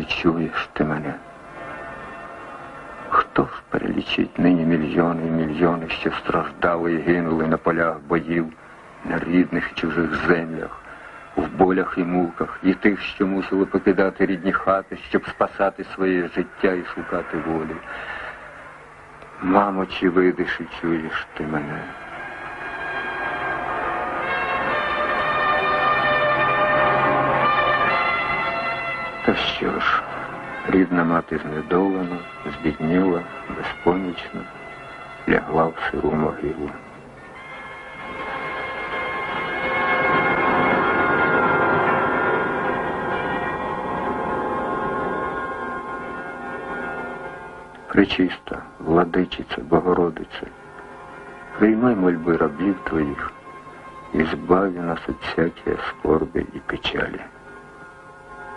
і чуєш ти мене. Хто ж перелічить нині мільйони і мільйони, що страждали і гинули на полях боїв, на рідних і чужих землях, в болях і муках, і тих, що мусили покидати рідні хати, щоб спасати своє життя і шукати волі. Мамо, чи видиш і чуєш ти мене? Рідна мати знедолена, збідніла, безпомічна, лягла в сиру могилу. Пречиста, владичице, Богородице, приймай мольби рабів твоїх і збави нас від всякої скорби і печалі.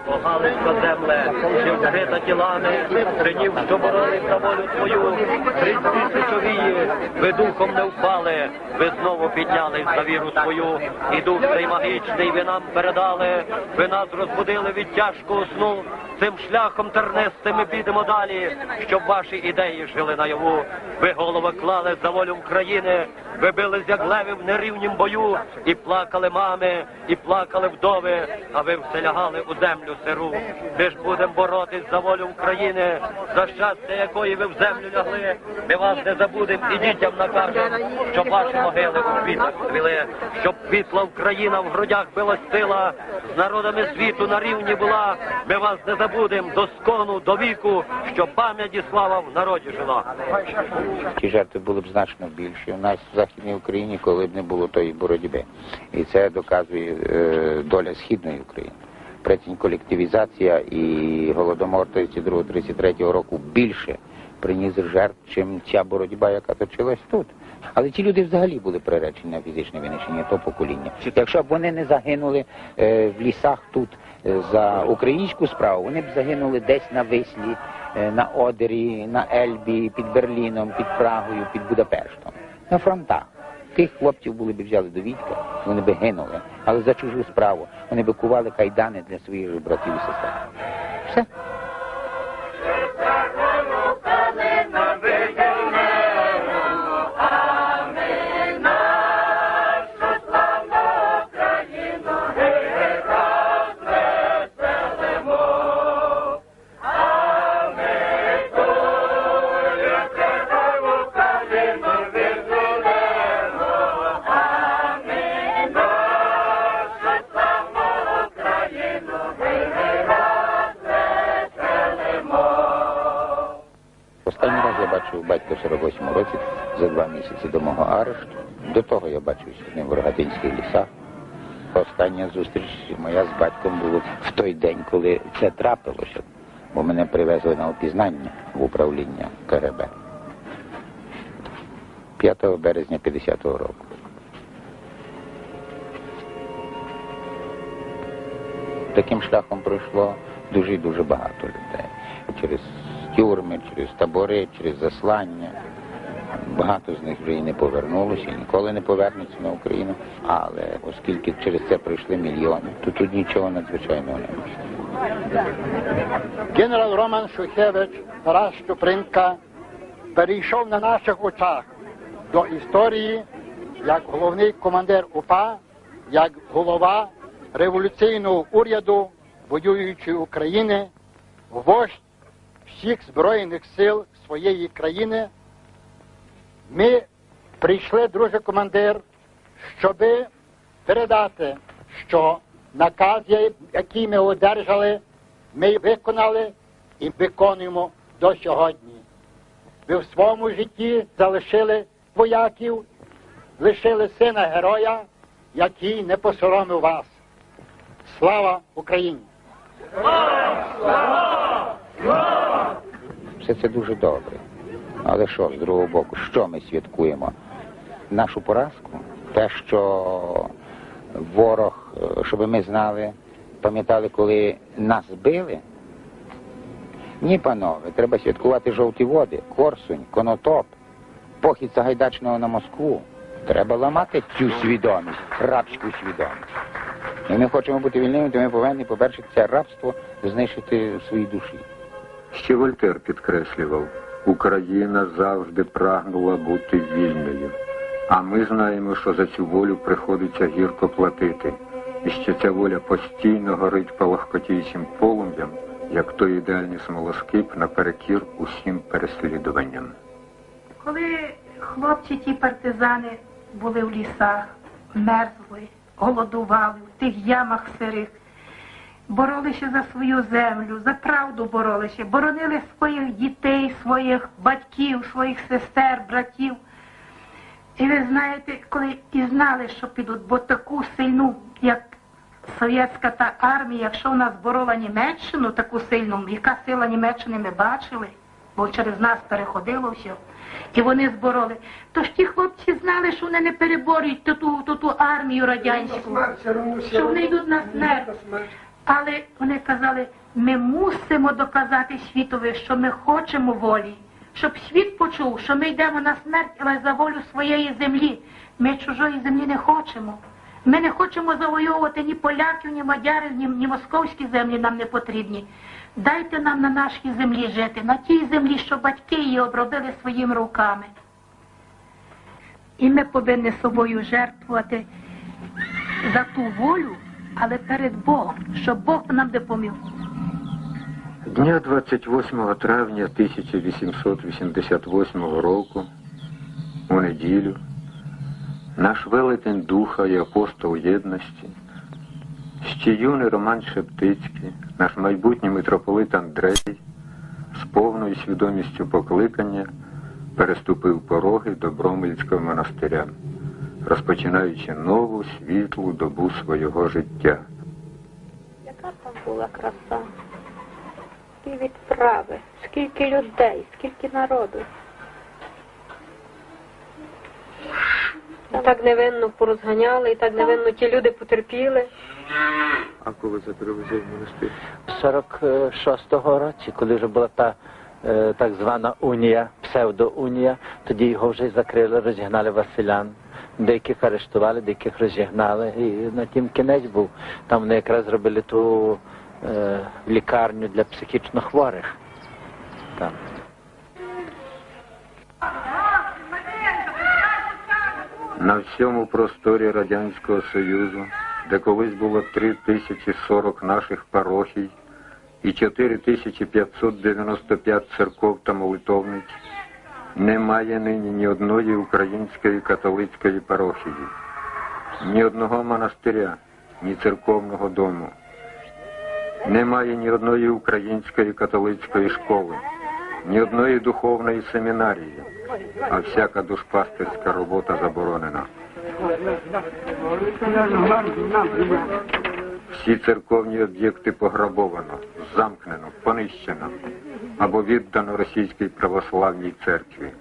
О, Галицька земле, чи вкрита тілами, синів, що боролись за волю твою, Христі сичовії, ви духом не впали, ви знову піднялись за віру свою, і дух цей магічний ви нам передали, ви нас розбудили від тяжкого сну, цим шляхом тернистим ми підемо далі, щоб ваші ідеї жили наяву. Ви голови клали за волю України, ви бились як леви в нерівнім бою, і плакали мами, і плакали вдови, а ви все лягали у землю сиру. Ми ж будемо боротись за волю України, за щастя якої ви в землю лягли. Ми вас не забудемо і дітям накажемо, щоб ваші могили у квітах цвіли, щоб квітла Україна в грудях билась сила, з народами світу на рівні була. Ми вас не забудемо до скону, до віку, щоб пам'ять і слава в народі жила. Ті жертви були б значно більші у нас в Західній Україні, коли б не було тої боротьби. І це доказує е, доля Східної України. Прецінь колективізація і голодомор 32-33 року більше приніс жертв, чим ця боротьба, яка точилась тут. Але ті люди взагалі були приречені на фізичне винищення, то покоління. Якщо б вони не загинули е, в лісах тут е, за українську справу, вони б загинули десь на Вислі, е, на Одері, на Ельбі, під Берліном, під Прагою, під Будапештом, на фронтах. Тих хлопців були б взяли до Вітька, вони б гинули, але за чужу справу вони б кували кайдани для своїх братів і сестер. Все. Я батька в 48-му році за два місяці до мого арешту. До того я бачився ним в Рогатинських лісах. Остання зустріч моя з батьком була в той день, коли це трапилося, бо мене привезли на опізнання в управління КГБ. 5 березня 50-го року. Таким шляхом пройшло дуже і дуже багато людей. Через тюрми, через табори, через заслання. Багато з них вже і не повернулося, і ніколи не повернуться на Україну. Але оскільки через це пройшли мільйони, то тут нічого надзвичайного немає. Генерал Роман Шухевич, Тарас Чупринка перейшов на наших очах до історії як головний командир УПА, як голова революційного уряду воюючої України, вождь всіх збройних сил своєї країни. Ми прийшли, друже командир, щоб передати, що наказ, який ми одержали, ми виконали і виконуємо до сьогодні. Ви в своєму житті залишили вояків, лишили сина героя, який не посоромив вас. Слава Україні! Все це дуже добре. Але що, з другого боку, що ми святкуємо? Нашу поразку? Те, що ворог, е, щоб ми знали, пам'ятали, коли нас били? Ні, панове, треба святкувати жовті води, Корсунь, Конотоп, похід Сагайдачного на Москву. Треба ламати цю свідомість, рабську свідомість. І ми хочемо бути вільними, то ми повинні, по-перше, це рабство знищити в своїй душі. Ще Вольтер підкреслював, Україна завжди прагнула бути вільною. А ми знаємо, що за цю волю приходиться гірко платити, і що ця воля постійно горить палахкотіючим полум'ям, як той ідеальний смолоскип наперекір усім переслідуванням. Коли хлопці ті партизани були в лісах, мерзли, голодували, в тих ямах сирих, боролися за свою землю, за правду боролися, боронили своїх дітей, своїх батьків, своїх сестер, братів. І ви знаєте, коли і знали, що підуть, бо таку сильну, як совєтська та армія, якщо в нас борола Німеччину, таку сильну, яка сила Німеччини ми бачили, бо через нас переходило все, і вони збороли. То ж ті хлопці знали, що вони не переборюють ту, ту, ту, ту армію радянську, що вони йдуть на смерть. Але вони казали, ми мусимо доказати світові, що ми хочемо волі, щоб світ почув, що ми йдемо на смерть, але за волю своєї землі. Ми чужої землі не хочемо. Ми не хочемо завоювати ні поляків, ні мадярів, ні, ні московські землі нам не потрібні. Дайте нам на нашій землі жити, на тій землі, що батьки її обробили своїми руками. І ми повинні собою жертвувати за ту волю, але перед Богом, щоб Бог нам допоміг. Дня 28 травня 1888 року, у неділю, наш велетень духа і апостол єдності, ще юний Роман Шептицький, наш майбутній митрополит Андрей, з повною свідомістю покликання переступив пороги Добромильського монастиря, розпочинаючи нову світлу добу свого життя. Яка там була краса? І відправи, скільки людей, скільки народу. І так невинно порозганяли, і так невинно ті люди потерпіли. А коли запривезли в монастир? В 46-го році, коли вже була та е, так звана унія, псевдоунія, тоді його вже закрили, розігнали Василян. Деяких арештували, деяких розігнали. І на тім кінець був. Там вони якраз зробили ту е, лікарню для психічно хворих. Там. На всьому просторі Радянського Союзу, де колись було 3040 наших парохій і 4595 церков та молитовниць, немає нині ні одної української католицької парохії, ні одного монастиря, ні церковного дому. Немає ні одної української католицької школи, ні одної духовної семінарії, а всяка душпастерська робота заборонена. Всі церковні об'єкти пограбовано, замкнено, понищено або віддано російській православній церкві.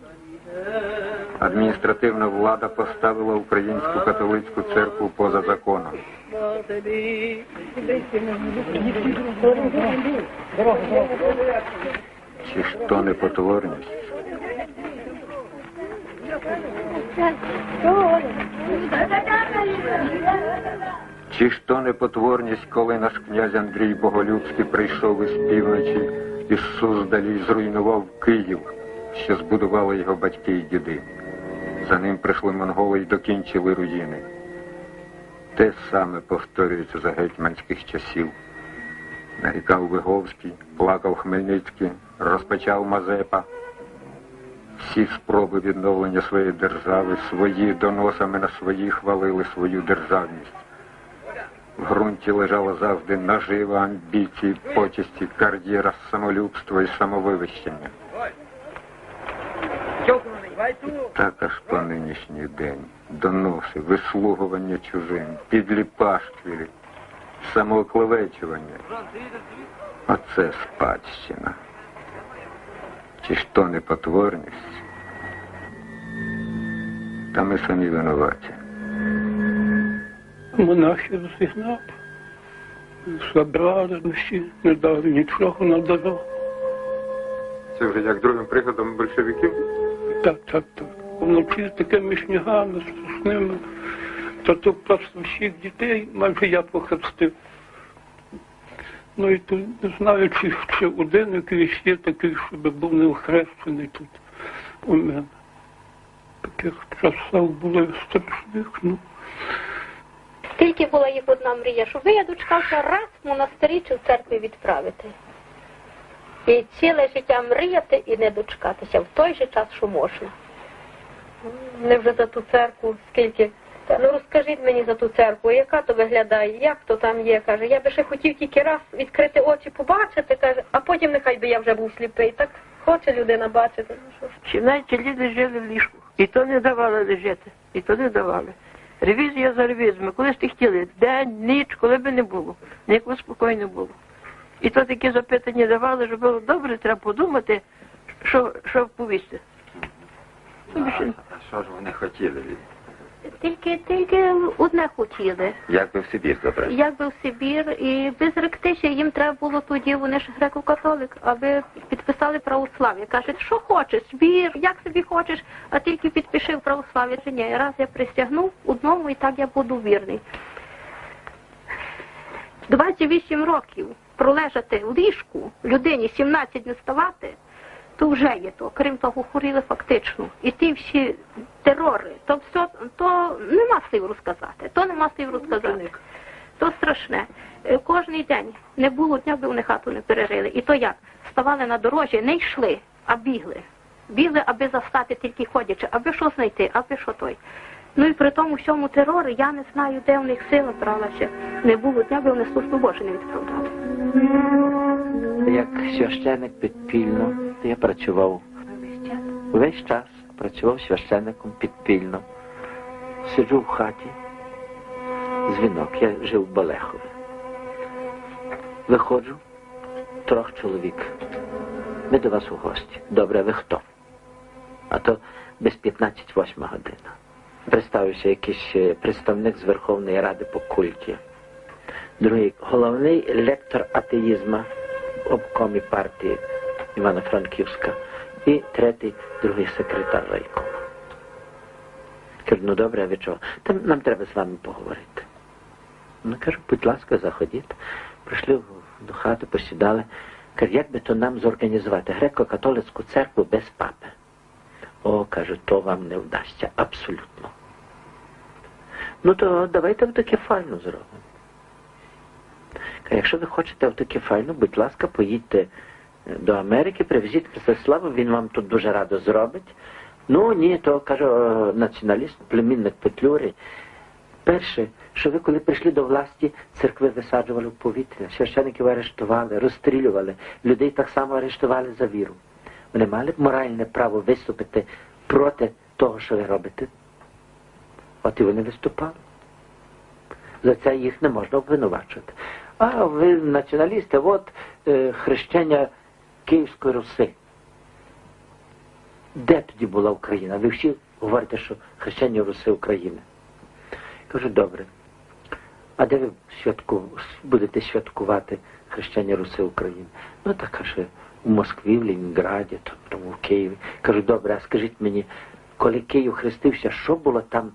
Адміністративна влада поставила українську католицьку церкву поза законом. Чи ж то не потворність? Чи ж то не потворність, коли наш князь Андрій Боголюбський прийшов із півночі із Суздалі зруйнував Київ, що збудували його батьки і діди. За ним прийшли монголи і докінчили руїни. Те саме повторюється за гетьманських часів. Нарікав Виговський, плакав Хмельницький, розпочав Мазепа. Всі спроби відновлення своєї держави, свої доносами на свої хвалили свою державність. В ґрунті лежала завжди нажива, амбіції, почесті, кар'єра, самолюбство і самовивищення. І так аж по нинішній день доноси, вислугування чужим, підлі пашквілі, самооклевечування. Оце спадщина. Чи ж то не потворність? Та ми самі винуваті. Монахів зігнав, забрали душі, не дали нічого на дорогу. Це вже як другим прикладом большевиків? Так, так, так. Вночі з такими снігами, страшними. Та то просто всіх дітей майже я похрестив. Ну і тут не знаю, чи, чи один якийсь є такий, щоб був не охрещений тут у мене. Таких часів було страшних, ну. Тільки була їх одна мрія, щоб я дочекався раз в монастирі чи в церкві відправити. І ціле життя мріяти і не дочекатися в той же час, що можна. Не вже за ту церкву, скільки. Та, ну розкажіть мені за ту церкву, яка то виглядає, як то там є, каже. Я би ще хотів тільки раз відкрити очі, побачити, каже, а потім нехай би я вже був сліпий. Так хоче людина бачити. Ну, що ж. Чи навіть люди жили в ліжку. І то не давали лежати, і то не давали. Ревізія за ревізіями, коли ти хотіли, день, ніч, коли би не було, ніякого спокійно було. І то такі запитання давали, що було добре, треба подумати, що, що повісти. А, А що ж вони хотіли? Тільки, тільки одне хотіли. Як би в Сибір забрати? Якби в Сибір і без ректиші їм треба було тоді, вони ж греко-католик, аби підписали православ'я. Кажуть, що хочеш, вір, як собі хочеш, а тільки підпиши в православ'я. Чи ні, раз я присягнув одному і так я буду вірний. 28 років пролежати в ліжку, людині 17 не ставати, то вже є то. Крім того, хворіли фактично. І ті всі терори, то все, то нема слів розказати. То нема слів розказати. То страшне. Е, Кожний день не було дня, аби вони хату не перерили. І то як? Ставали на дорожі, не йшли, а бігли. Бігли, аби застати тільки ходячи, аби що знайти, аби що той. Ну і при тому всьому терорі я не знаю, де в них сила бралася. Не було дня, аби вони службу Божу не відправляли. Як священик підпільно, я працював весь час, працював священником підпільно. Сиджу в хаті, дзвінок, я жив в Балехові. Виходжу, трьох чоловік. Ми до вас у гості. Добре, ви хто? А то без 15-8 година. Представився якийсь е, представник з Верховної Ради по культі. Другий головний лектор атеїзма обкомі партії Івано-Франківська. І третій, другий секретар райкому. Кажу, ну добре, а ви чого? Та нам треба з вами поговорити. Ну, кажу, будь ласка, заходіть. Прийшли до хати, посідали. Кажу, як би то нам зорганізувати греко-католицьку церкву без папи? О, кажу, то вам не вдасться, абсолютно. Ну то давайте автокефальну зробимо. Якщо ви хочете автокефальну, будь ласка, поїдьте до Америки, привезіть Ростислава, він вам тут дуже радо зробить. Ну ні, то каже е, націоналіст, племінник Петлюри. Перше, що ви коли прийшли до власті, церкви висаджували в повітря, священиків арештували, розстрілювали, людей так само арештували за віру. Вони мали б моральне право виступити проти того, що ви робите. От і вони виступали. За це їх не можна обвинувачувати. А ви націоналісти, от е, хрещення Київської Руси. Де тоді була Україна? Ви всі говорите, що хрещення Руси України. Кажу, добре. А де ви святку, будете святкувати хрещення Руси України? Ну так каже, у Москві, в Ленінграді, тому в Києві. Кажу, добре, а скажіть мені, коли Київ хрестився, що було там,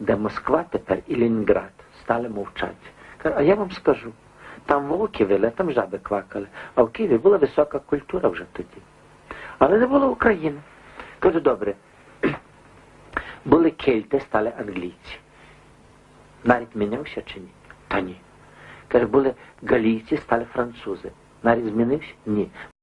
де Москва тепер і Ленінград? Стали мовчати. Кажу, а я вам скажу. Там а там жаби квакали. А в Києві була висока культура вже тоді. Але не було України. Кажу, добре. Були кельти, стали англійці. Навіть мінявся чи ні? Та ні. Каже, були галійці, стали французи. Навіть змінився? Ні.